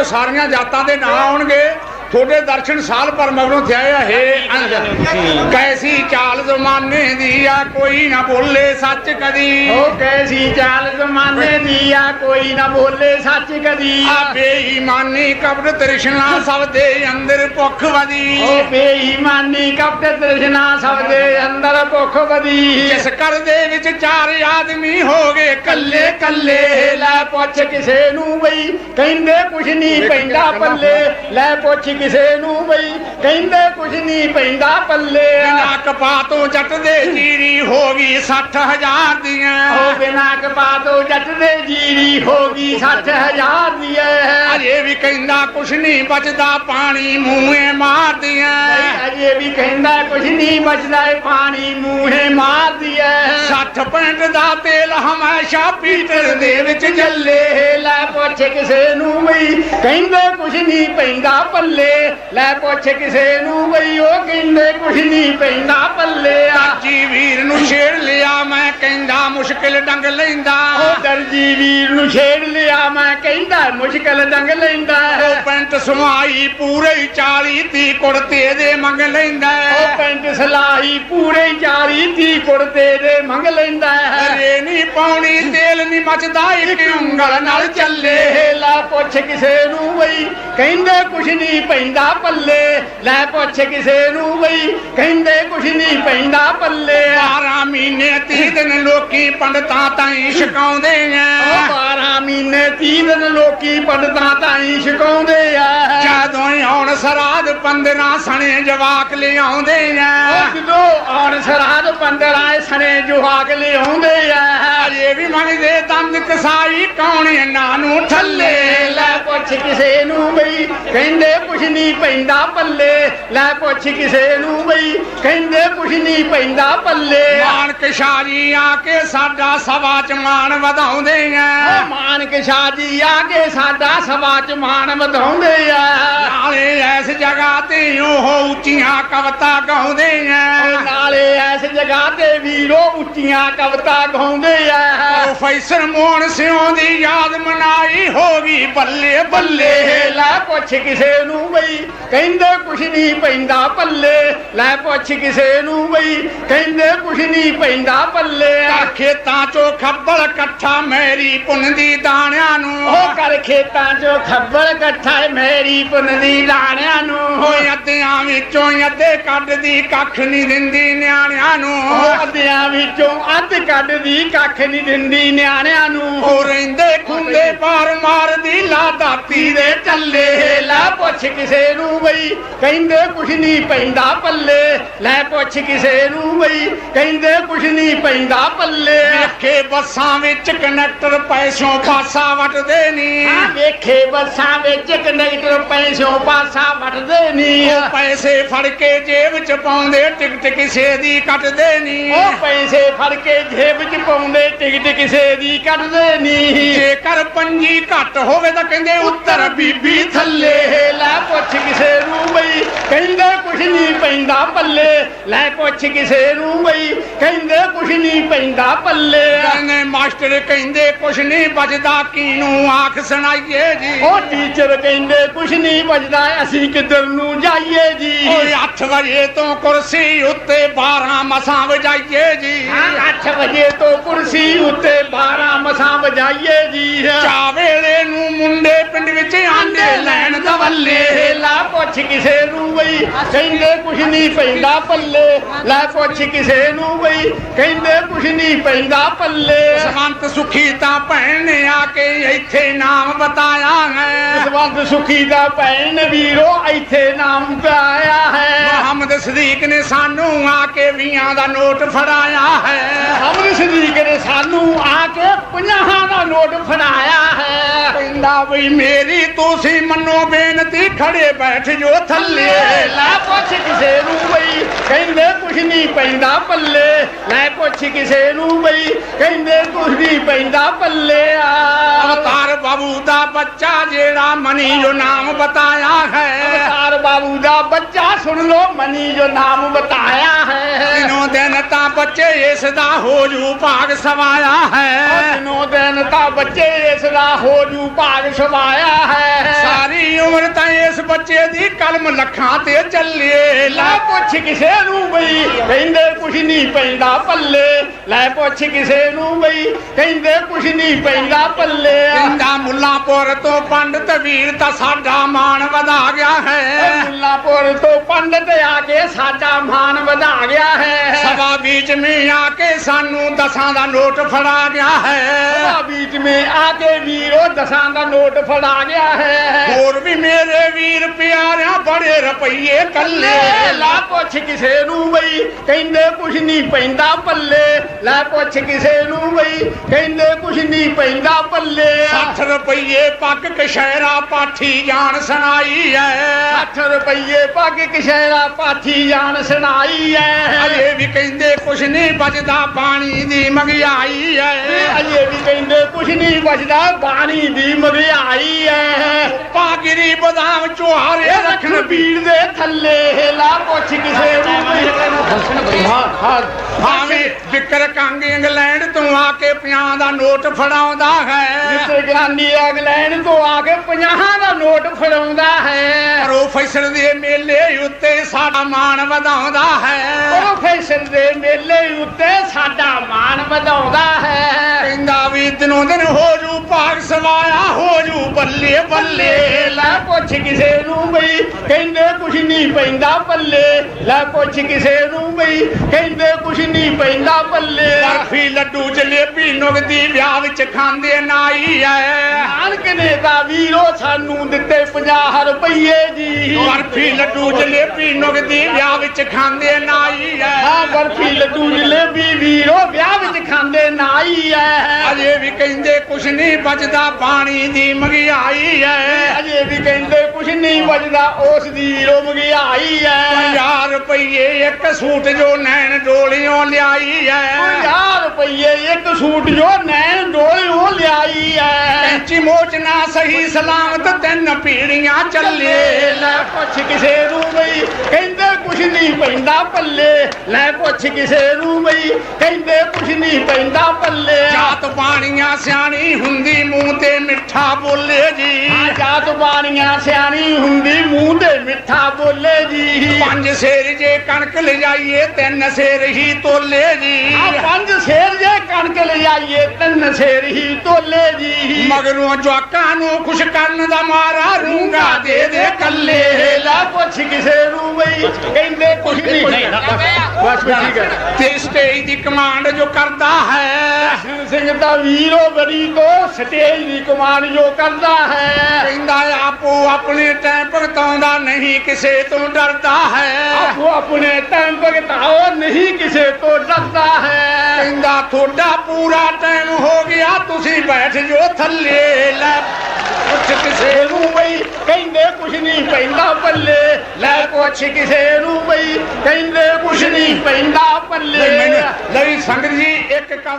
ਉਹ ਸਾਰੀਆਂ ਜਾਤਾਂ ਦੇ ਨਾਂ ਆਉਣਗੇ। ਤੁਹਾਡੇ ਦਰਸ਼ਨ ਸਾਲ ਪਰ ਮਗਰੋਂ ਥਿਆਇਆ ਹੈ ਕੈਸੀ ਚਾਲ ਜ਼ਮਾਨੇ ਦੀ ਆ ਕੋਈ ਨਾ ਬੋਲੇ ਸੱਚ ਕਦੀ। ਉਹ ਕੈਸੀ ਚਾਲ ਜ਼ਮਾਨੇ ਦੀ ਆ ਕੋਈ ਨਾ ਬੋਲੇ ਸੱਚ ਕਦੀ। ਆ ਬੇਈਮਾਨੀ ਕਬਰ ਤ੍ਰਿਸ਼ਨਾ ਸਭ ਦੇ ਅੰਦਰ ਭੁੱਖ ਵਧੀ। ਉਹ ਬੇਈਮਾਨੀ ਕਪਟ ਤ੍ਰਿਸ਼ਨਾ ਸਭ ਦੇ ਅੰਦਰ ਭੁੱਖ ਵਧੀ। ਜਿਸ ਘਰ ਦੇ ਵਿੱਚ ਚਾਰ ਆਦਮੀ ਹੋ ਗਏ ਕੱਲੇ ਕੱਲੇ। ਲੈ ਪੁੱਛ ਕਿਸੇ ਨੂੰ ਬਈ ਕਹਿੰਦੇ ਕੁਛ ਨਹੀਂ ਪੈਂਦਾ ਪੱਲੇ। ਲੈ ਪੁੱਛ ਕਿਸੇ ਨੂੰ ਬਈ ਕਹਿੰਦੇ ਕੁਛ ਨਹੀਂ ਪੈਂਦਾ ਪੱਲੇ ਬਿਨਾ ਕਪਾ ਤੋਂ ਜੱਟ ਦੇ ਜੀਰੀ ਹੋ ਗਈ 60000 ਦੀਆਂ। ਉਹ ਬਿਨਾ ਕਪਾ ਤੋਂ ਜੱਟ ਦੇ ਜੀਰੀ ਹੋ ਗਈ 60000 ਦੀ ਐ ਅਜੇ ਵੀ ਕਹਿੰਦਾ ਕੁਛ ਨਹੀਂ ਬਚਦਾ ਪਾਣੀ ਮੂੰਹੇ ਮਾਰਦੀਆਂ। ਅਜੇ ਵੀ ਕਹਿੰਦਾ ਕੁਛ ਨਹੀਂ ਬਚਦਾ ਏ ਪਾਣੀ ਮੂੰਹੇ ਮਾਰਦੀ ਐ 60 ਪੈਂਟ ਦਾ ਤੇਲ ਹਮੇਸ਼ਾ ਪੀਟਰ ਦੇ ਵਿੱਚ ਜੱਲੇ ਲੈ ਪੁੱਛ ਕਿਸੇ ਨੂੰ ਬਈ ਕਹਿੰਦੇ ਕੁਛ ਨਹੀਂ ਪੈਂਦਾ ਪੱਲੇ। ਲੈ ਪੁੱਛ ਕਿਸੇ ਨੂੰ ਬਈ ਉਹ ਕਹਿੰਦੇ ਕੁਛ ਨਹੀਂ ਪੈਂਦਾ ਪੱਲੇ। ਆ ਜੀ ਵੀਰ ਨੂੰ ਛੇੜ ਲਿਆ ਮੈਂ ਕਹਿੰਦਾ ਮੁਸ਼ਕਿਲ ਡੰਗ ਲੈਂਦਾ। ਉਹ ਦਰਜੀ ਵੀਰ ਨੂੰ ਛੇੜ ਲਿਆ ਮੈਂ ਕਹਿੰਦਾ ਮੁਸ਼ਕਲ ਡੰਗ ਲੈਂਦਾ। ਉਹ ਪੈਂਟ ਸਮਾਈ ਪੂਰੇ 40 ਤੀ ਕੁੜਤੇ ਦੇ ਮੰਗ ਲੈਂਦਾ ਉਹ ਪੈਂਟ ਸਲਾਈ ਪੂਰੇ 40 ਦੀ ਕੁੜਤੇ ਦੇ ਮੰਗ ਲੈਂਦਾ ਅਰੇ ਨਹੀਂ ਪਾਉਣੀ ਤੇਲ ਨਹੀਂ ਮਚਦਾ ਇੱਕ ਉਂਗਲ ਨਾਲ ਚੱਲੇ। ਲੈ ਪੁੱਛ ਕਿਸੇ ਨੂੰ ਬਈ ਕਹਿੰਦੇ ਕੁਛ ਨਹੀਂ ਪੈਂਦਾ ਪੱਲੇ। ਲੈ ਪੁੱਛ ਕਿਸੇ ਨੂੰ ਬਈ ਕਹਿੰਦੇ ਕੁਛ ਨਹੀਂ ਪੈਂਦਾ ਪੱਲੇ। 12 ਮਹੀਨੇ 30 ਦਿਨ ਲੋਕੀ ਪੰਡਤਾਂ ਤਾਈਂ ਛਕਾਉਂਦੇ ਆ। ਉਹ 12 ਮਹੀਨੇ 30 ਦਿਨ ਲੋਕੀ ਪੰਡਤਾਂ ਤਾਈਂ ਛਕਾਉਂਦੇ ਆ। ਜਦੋਂ ਹੀ ਆਉਣ ਸਰਾਧ 15 ਸਣੇ ਜਵਾਕ ਲਿਆਉਂਦੇ ਆ। ਉਹ ਜਦੋਂ ਆਉਣ ਸਰਾਧ ਪੰਦਰਾਂ ਸਣੇ ਜੁਹਾਕ ਲਿਆਉਂਦੇ ਆ। ਅਜੇ ਵੀ ਮੰਗਦੇ ਦੰਦ ਕਸਾਈ ਕੌਣ ਇਹਨਾਂ ਨੂੰ ਠੱਲੇ? ਲੈ ਪੁੱਛ ਕਿਸੇ ਨੂੰ ਬਈ ਕਹਿੰਦੇ ਕੁਛ ਨਹੀਂ ਪੈਂਦਾ ਪੱਲੇ। ਲੈ ਪੁੱਛ ਕਿਸੇ ਨੂੰ ਬਈ ਕਹਿੰਦੇ ਕੁਛ ਨਹੀਂ ਪੈਂਦਾ ਪੱਲੇ। ਮਾਨਕ ਸ਼ਾਜੀ ਆ ਕੇ ਸਾਡਾ ਸਭਾ ਚ ਮਾਣ ਵਧਾਉਂਦੇ ਮਾਨਕ ਸ਼ਾਹ ਜੀ ਆ ਕੇ ਸਾਡਾ ਸਭਾ ਚ ਮਾਣ ਵਧਾਉਂਦੇ ਆ। ਨਾਲੇ ਇਸ ਜਗ੍ਹਾ ਤੇ ਉਹ ਉੱਚੀਆਂ ਕਵਤਾ ਗਾਉਂਦੇ ਆ। ਨਾਲੇ ਇਸ ਜਗ੍ਹਾ ਤੇ ਵੀਰੋ ਉੱਚੀਆਂ ਕਵਿਤਾ ਗਾਉਂਦੇ ਆ। ਪ੍ਰੋਫੈਸਰ ਮੋਹਨ ਸਿਉ ਦੀ ਯਾਦ ਮਨਾਈ ਹੋ ਗਈ ਬੱਲੇ ਬੱਲੇ। ਲੈ ਪੁੱਛ ਕਿਸੇ ਨੂੰ ਬਈ ਕਹਿੰਦੇ ਕੁਛ ਨਹੀਂ ਪੈਂਦਾ ਪੱਲੇ। ਲੈ ਪੁੱਛ ਕਿਸੇ ਨੂੰ ਬਈ ਕਹਿੰਦੇ ਕੁਛ ਨਹੀਂ ਪੈਂਦਾ ਪੱਲੇ। ਖੇਤਾਂ ਚੋਂ ਖੱਬਲ ਇਕੱਠਾ ਮੇਰੀ ਪੁੰਨ ਦੀ ਦਾਣਿਆਂ ਨੂੰ। ਉਹ ਕਰ ਖੇਤਾਂ ਚੋਂ ਖੱਬਲ ਇਕੱਠਾ ਏ ਮੇਰੀ ਪੁੰਨਦੀ ਲਾਣਿਆਂ ਨੂੰ। ਹੋਏ ਅੱਧਿਆਂ ਵਿੱਚੋਂ ਅੱਧੇ ਕੱਢਦੀ ਕੱਖ ਨਹੀਂ ਦਿੰਦੀ ਨਿਆਣਿਆਂ ਨੂੰ। ਅੱਧਿਆਂ ਵਿੱਚੋਂ ਅੱਧ ਕੱਢਦੀ ਕੱਖ ਨਹੀਂ ਦਿੰਦੀ ਨਿਆਣਿਆਂ ਨੂੰ। ਉਹ ਰਹਿੰਦੇ ਖੁੰਦੇ ਪਾਰ ਮਾਰਦੀ ਲਾ ਦਾਤੀ ਦੇ ਚੱਲੇ। ਲੈ ਪੁੱਛ ਕਿਸੇ ਨੂੰ ਬਈ ਕਹਿੰਦੇ ਕੁਛ ਨਹੀਂ ਪੈਂਦਾ ਪੱਲੇ। ਲੈ ਪੁੱਛ ਕਿਸੇ ਨੂੰ ਬਈ ਕਹਿੰਦੇ ਕੁਛ ਨਹੀਂ ਪੈਂਦਾ ਪੱਲੇ। ਵੇਖੇ ਬੱਸਾਂ ਵਿੱਚ ਕਨੈਕਟਰ ਪੈਸੋਂ ਪਾਸਾ ਵਟਦੇ ਨਹੀਂ। ਵੇਖੇ ਬੱਸਾਂ ਵਿੱਚ ਕੰਡਕਟਰ ਪੈਸੋਂ ਪਾਸਾ ਵਟਦੇ ਨਹੀਂ। ਉਹ ਪੈਸੇ ਫੜ ਕੇ ਜੇਬ ਚ ਪਾਉਂਦੇ ਟਿਕਟ ਕਿਸੇ ਦੀ ਕੱਟਦੇ ਨਹੀਂ। ਉਹ ਪੈਸੇ ਫੜ ਕੇ ਜੇਬ 'ਚ ਪਾਉਂਦੇ ਟਿਕਟ ਕਿਸੇ ਦੀ ਕੱਢਦੇ ਨਹੀਂ। ਜੇਕਰ ਪੰਜੀ ਘੱਟ ਹੋਵੇ ਤਾਂ ਕਹਿੰਦੇ ਉੱਤਰ ਬੀਬੀ ਥੱਲੇ। ਲੈ ਪੁੱਛ ਕਿਸੇ ਨੂੰ ਬਈ ਕਹਿੰਦੇ ਕੁਛ ਨਹੀਂ ਪੈਂਦਾ ਪੱਲੇ। ਲੈ ਪੁੱਛ ਕਿਸੇ ਨੂੰ ਬਈ ਕਹਿੰਦੇ ਕੁਛ ਨਹੀਂ ਪੈਂਦਾ ਪੱਲੇ। ਕਹਿੰਦੇ ਮਾਸਟਰ ਕਹਿੰਦੇ ਕੁਛ ਨਹੀਂ ਬਚਦਾ ਕਿਨੂੰ ਆਖ ਸੁਣਾਈਏ ਜੀ? ਉਹ ਟੀਚਰ ਕਹਿੰਦੇ ਕੁਛ ਨਹੀਂ ਬਚਦਾ ਅਸੀਂ ਕਿੱਧਰ ਨੂੰ ਜਾਈਏ ਜੀ? ਓਏ 8 ਵਜੇ ਤੋਂ ਕੁਰਸੀ ਉੱਤੇ 12 ਮਸਾਂ ਵਜਾਈਏ ਜੀ। 8 ਵਜੇ ਤੋਂ ਕੁਰਸੀ ਉੱਤੇ 12 ਮਸਾਂ ਵਜਾਈਏ ਜੀ। ਚਾ ਵੇਲੇ ਨੂੰ ਮੁੰਡੇ ਪਿੰਡ ਵਿੱਚ ਆਂਡੇ ਲੈਣ ਦਵੱਲੇ। ਲਾ ਪੁੱਛ ਕਿਸੇ ਨੂੰ ਬਈ। ਕਹਿੰਦੇ ਕੁਛ ਨਹੀਂ ਪੈਂਦਾ ਪੱਲੇ। ਲੈ ਪੁੱਛ ਕਿਸੇ ਨੂੰ ਬਈ। ਕਹਿੰਦੇ ਕੁਛ ਨਹੀਂ ਪੈਂਦਾ ਪੱਲੇ। ਸੰਤ ਸੁਖੀ ਤਾਂ ਭੈਣ ਨੇ ਆ ਕੇ ਇੱਥੇ ਨਾਮ ਬਤਾਇਆ ਹੈ। ਸਵੰਤ ਸੁਖੀ ਦਾ ਭੈਣ ਵੀਰੋ ਇੱਥੇ ਨਾਮ ਪਾਇਆ ਹੈ। ਮੁਹੰਮਦ ਸਦੀਕ ਨੇ ਸਾਨੂੰ ਆ ਕੇ ਵੀਆਂ ਦਾ ਨੋਟ ਫੜਾਇਆ ਹੈ। ਅਮਰ ਸਦੀਕ ਨੇ ਸਾਨੂੰ ਆ ਕੇ 50 ਦਾ ਨੋਟ ਫੜਾਇਆ ਹੈ। ਕਹਿੰਦਾ ਵੀ ਮੇਰੀ ਤੁਸੀਂ ਮੰਨੋ ਬੇਨਤੀ, ਖੜੇ ਬੈਠ ਜੋ ਥੱਲੇ। ਲੈ ਪੁੱਛ ਕਿਸੇ ਨੂੰ ਬਈ, ਕਹਿੰਦੇ ਕੁਛ ਨਹੀਂ ਪੈਂਦਾ ਪੱਲੇ। ਲੈ ਪੁੱਛ ਕਿਸੇ ਨੂੰ ਬਈ, ਕਹਿੰਦੇ ਕੁਛ ਨਹੀਂ ਪੈਂਦਾ ਪੱਲੇ। ਆ ਅਵਤਾਰ ਬਾਬੂ ਦਾ ਬੱਚਾ ਜਿਹੜਾ ਮਨੀ ਜੋ ਨਾਮ ਬਤਾਇਆ ਹੈ। ਅਵਤਾਰ ਬਾਬੂ ਦਾ ਬੱਚਾ ਸੁਣ ਲੋ ਮਨੀ ਜੋ ਨਾਮ ਬਤਾਇਆ ਹੈ। ਦਿਨੋਂ ਦਿਨ ਤਾਂ ਬੱਚੇ ਇਸ ਦਾ ਹੋ ਜੂ ਭਾਗ ਸਵਾਇਆ ਹੈ। ਦਿਨੋਂ ਦਿਨ ਤਾਂ ਬੱਚੇ ਇਸ ਦਾ ਹੋ ਜੂ ਭਾਗ ਭਾਗ ਸੁਭਾਇਆ ਹੈ। ਸਾਰੀ ਉਮਰ ਤਾਂ ਇਸ ਬੱਚੇ ਦੀ ਕਲਮ ਲੱਖਾਂ ਤੇ ਚੱਲੇ ਲਾ ਪੁੱਛ ਕਿਸੇ ਨੂੰ ਬਈ, ਕਹਿੰਦੇ ਕੁਛ ਨਹੀਂ ਪੈਂਦਾ ਪੱਲੇ। ਲੈ ਪੁੱਛ ਕਿਸੇ ਨੂੰ ਬਈ ਕਹਿੰਦੇ ਕੁਛ ਨਹੀਂ ਪੈਂਦਾ ਪੱਲੇ ਜਿੰਦਾ ਮੁੱਲਾਪੁਰ ਤੋਂ ਪੰਡਤ ਵੀਰ ਤਾਂ ਸਾਡਾ ਮਾਣ ਵਧਾ ਗਿਆ ਹੈ। ਮੁੱਲਾਪੁਰ ਤੋਂ ਪੰਡਤ ਆ ਕੇ ਸਾਡਾ ਮਾਨ ਵਧਾ ਗਿਆ ਹੈ। ਸਭਾ ਵਿੱਚ ਮੇ ਆ ਕੇ ਸਾਨੂੰ ਦਸਾਂ ਦਾ ਨੋਟ ਫੜਾ ਗਿਆ ਹੈ। ਸਭਾ ਵਿੱਚ ਮੇ ਆ ਕੇ ਵੀਰੋ ਦਸਾਂ ਦਾ ਨੋਟ ਫੜਾ ਗਿਆ ਹੈ। ਹੋਰ ਵੀ ਮੇਰੇ ਵੀਰ ਪਿਆਰਿਆਂ ਬੜੇ ਰੁਪਈਏ ਕੱਲੇ। ਲਾ ਪੁੱਛ ਕਿਸੇ ਨੂੰ ਬਈ ਕਹਿੰਦੇ ਕੁਛ ਨਹੀਂ ਪੈਂਦਾ ਪੱਲੇ। ਲੈ ਪੁੱਛ ਕਿਸੇ ਨੂੰ ਬਈ ਕਹਿੰਦੇ ਕੁਛ ਨਹੀਂ ਪੈਂਦਾ ਪੱਲੇ। 60 ਰੁਪਈਏ ਪੱਕ ਕਸ਼ਹਿਰਾ ਪਾਠੀ ਜਾਣ ਸੁਣਾਈ ਐ। 60 ਰੁਪਏ ਪੱਗ ਕਿਸ਼ੇਰਾ ਪਾਥੀ ਜਾਨ ਸੁਣਾਈ ਐ। ਅਜੇ ਵੀ ਕਹਿੰਦੇ ਕੁਛ ਨਹੀਂ ਬਚਦਾ ਪਾਣੀ ਦੀ ਮਹਿੰਗਾਈ ਐ। ਅਜੇ ਵੀ ਕਹਿੰਦੇ ਕੁਛ ਨਹੀਂ ਬਚਦਾ ਬਾਣੀ ਦੀ ਮਹਿੰਗਾਈ ਐ। ਪਾਗਰੀ ਬਦਾਮ ਚੁਹਾਰੇ ਇਹ ਰੱਖਣ ਪੀੜ ਦੇ ਥੱਲੇ ਲਾ ਪੁੱਛ ਕਿਸੇ ਨੂੰ ਹਾਂ ਹਾਂ ਭਾਵੇਂ ਵਿਕਰ ਕੰਗ ਇੰਗਲੈਂਡ ਤੋਂ ਆ ਕੇ ਪਿਆਂ ਦਾ ਨੋਟ ਫੜਾਉਂਦਾ ਹੈ। ਜਿੱਥੇ ਗਾਂਧੀ ਇੰਗਲੈਂਡ ਤੋਂ ਆ ਕੇ 50 ਦਾ ਨੋਟ ਫੜਾਉਂਦਾ ਹੈ। ਪ੍ਰੋਫੈਸਰ ਦੇ ਮੇਲੇ ਉੱਤੇ ਸਾਡਾ ਮਾਣ ਵਧਾਉਂਦਾ ਹੈ। ਪ੍ਰੋਫੈਸਰ ਦੇ ਮੇਲੇ ਉੱਤੇ ਸਾਡਾ ਮਾਣ ਵਧਾਉਂਦਾ ਹੈ। ਕਹਿੰਦਾ ਵੀ ਦਿਨੋਂ ਦਿਨ ਹੋ ਜੂ ਭਾਗ ਸਵਾਇਆ ਹੋ ਜੂ ਬੱਲੇ ਬੱਲੇ ਲੈ ਪੁੱਛ ਕਿਸੇ ਨੂੰ ਬਈ, ਕਹਿੰਦੇ ਕੁਛ ਨਹੀਂ ਪੈਂਦਾ ਪੱਲੇ। ਲੈ ਪੁੱਛ ਕਿਸੇ ਨੂੰ ਬਈ, ਕਹਿੰਦੇ ਕੁਛ ਨਹੀਂ ਪੈਂਦਾ ਪੱਲੇ। ਬਰਫੀ ਲੱਡੂ ਜਲੇਬੀ ਨੁਗਦੀ, ਵਿਆਹ ਵਿੱਚ ਖਾਂਦੇ ਨਾਈ ਐ। ਨਾਨਕ ਨੇ ਦਾ ਵੀਰੋ ਸਾਨੂੰ ਦਿੱਤੇ 50 ਰੁਪਏ ਜੀ। ਬਰਫੀ ਲੱਡੂ ਜਲੇਬੀ ਨੁਗਦੀ, ਵਿਆਹ ਵਿੱਚ ਖਾਂਦੇ ਨਾਈ ਐ। ਹਾਂ ਬਰਫੀ ਲੱਡੂ ਜਲੇਬੀ ਵੀਰੋ ਵਿਆਹ ਵਿੱਚ ਖਾਂਦੇ ਨਾਈ ਐ। ਅਜੇ ਵੀ ਕਹਿੰਦੇ ਕੁਛ ਨਹੀਂ ਬਚਦਾ ਪਾਣੀ ਦੀ ਮਹਿੰਗਾਈ ਐ। ਅਜੇ ਵੀ ਕਹਿੰਦੇ ਕੁਛ ਨਹੀਂ ਵੱਜਦਾ ਉਸ ਦੀ ਰੋ ਮਹਿੰਗਾਈ ਐ। 50 ਰੁਪਏ ਇੱਕ ਸੂਟ ਜੋ ਨੈਣ ਡੋਲੀਆਂ ਲਿਆਈ ਐ। 50 ਰੁਪਏ ਇੱਕ ਸੂਟ ਜੋ ਨੈਣ ਡੋਲੇ ਉਹ ਲਿਆਈ ਐ। ਕੈਂਚੀ ਮੋਚਨਾ ਸਹੀ, ਸਲਾਮਤ ਤਿੰਨ ਪੀੜੀਆਂ ਚੱਲੇ। ਲੈ ਪੁੱਛ ਕਿਸੇ ਨੂੰ ਬਈ ਕਹਿੰਦੇ ਕੁਛ ਨਹੀਂ ਪੈਂਦਾ ਪੱਲੇ। ਲੈ ਪੁੱਛ ਕਿਸੇ ਨੂੰ ਬਈ ਕਹਿੰਦੇ ਕੁਛ ਨਹੀਂ ਪੈਂਦਾ ਪੱਲੇ। ਜਾਤ ਬਾਣੀਆਂ ਸਿਆਣੀ ਹੁੰਦੀ ਮੂੰਹ ਤੇ ਮਿੱਠਾ ਬੋਲੇ ਜੀ। ਜਾਤ ਬਾਣੀਆਂ ਸਿਆਣੀ ਹੁੰਦੀ ਮੂੰਹ ਤੇ ਮਿੱਠਾ ਬੋਲੇ ਜੀ। ਪੰਜ ਸੇਰ ਜੇ ਕਣਕ ਲਿਜਾਈਏ, ਤਿੰਨ ਸੇਰ ਹੀ ਤੋਲੇ ਜੀ। ਜੇ ਕਣਕ ਲਿਆਈਏ ਤਿੰਨ ਸ਼ੇਰ ਹੀ ਤੋਲੇ ਜੀ। ਮਗਰੋਂ ਜਵਾਕਾਂ ਨੂੰ ਖੁਸ਼ ਕਰਨ ਦਾ ਮਾਰਾ ਰੂੰਗਾ ਦੇ ਦੇ ਕੱਲੇ। ਲੈ ਪੁੱਛ ਕਿਸੇ ਨੂੰ ਬਈ ਕਹਿੰਦੇ ਕੁਛ ਨਹੀਂ ਬਸ ਬਸ ਠੀਕ ਹੈ। ਤੇ ਸਟੇਜ ਦੀ ਕਮਾਂਡ ਜੋ ਕਰਦਾ ਹੈ ਸਿੰਘ ਦਾ ਵੀਰੋ ਬੜੀ ਕੋ ਸਟੇਜ ਦੀ ਕਮਾਨ ਜੋ ਕਰਦਾ ਹੈ। ਕਹਿੰਦਾ ਆਪੋ ਆਪਣੇ ਟਾਈਮ ਭਗਤਾਉਂਦਾ ਨਹੀਂ ਕਿਸੇ ਤੋਂ ਡਰਦਾ ਹੈ। ਆਪੋ ਆਪਣੇ ਟਾਈਮ ਭਗਤਾਓ ਨਹੀਂ ਕਿਸੇ ਤੋਂ ਡਰਦਾ ਹੈ। ਕਹਿੰਦਾ ਤੁਹਾਡਾ ਪੂਰਾ ਟਾਈਮ ਹੋ ਗਿਆ ਤੁਸੀਂ ਬੈਠ ਜੋ ਥੱਲੇ ਲੈ ਪੁੱਛ ਕਿਸੇ ਨੂੰ ਬਈ। ਕਹਿੰਦੇ ਕੁਛ ਨਹੀਂ ਪੈਂਦਾ ਪੱਲੇ। ਲੈ ਪੁੱਛ ਕਿਸੇ ਨੂੰ ਬਈ। ਕਹਿੰਦੇ ਕੁਛ ਨਹੀਂ ਪੈਂਦਾ ਪੱਲੇ। ਲਈ ਸੰਗਤ ਜੀ ਇੱਕ ਕਵ